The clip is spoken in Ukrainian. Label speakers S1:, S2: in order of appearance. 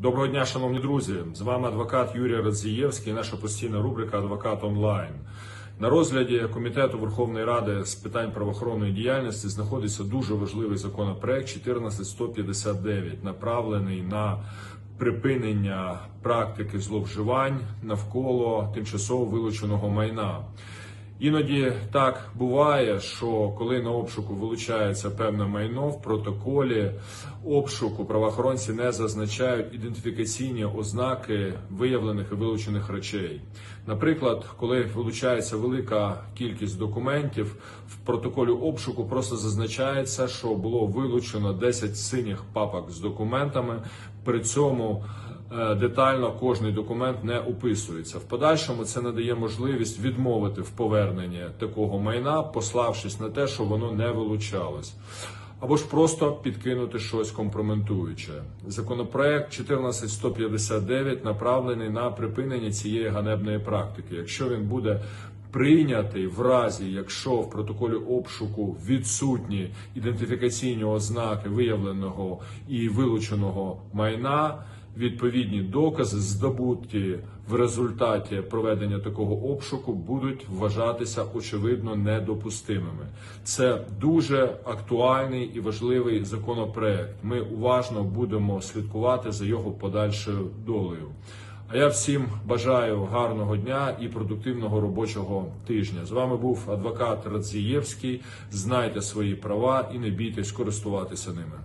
S1: Доброго дня, шановні друзі! З вами адвокат Юрій Радзієвський, наша постійна рубрика Адвокат онлайн. На розгляді Комітету Верховної Ради з питань правоохоронної діяльності знаходиться дуже важливий законопроект 14159, направлений на припинення практики зловживань навколо тимчасово вилученого майна. Іноді так буває, що коли на обшуку вилучається певне майно в протоколі обшуку правоохоронці не зазначають ідентифікаційні ознаки виявлених і вилучених речей. Наприклад, коли вилучається велика кількість документів, в протоколі обшуку просто зазначається, що було вилучено 10 синіх папок з документами. При цьому детально кожний документ не описується. В подальшому це надає можливість відмовити в поверненні такого майна, пославшись на те, що воно не вилучалось. Або ж просто підкинути щось компрометуюче. Законопроект 14159 направлений на припинення цієї ганебної практики. Якщо він буде прийнятий в разі, якщо в протоколі обшуку відсутні ідентифікаційні ознаки виявленого і вилученого майна, відповідні докази, здобуті в результаті проведення такого обшуку, будуть вважатися очевидно недопустимими. Це дуже актуальний і важливий законопроект. Ми уважно будемо слідкувати за його подальшою долею. А я всім бажаю гарного дня і продуктивного робочого тижня. З вами був адвокат Радзієвський. Знайте свої права і не бійтесь користуватися ними.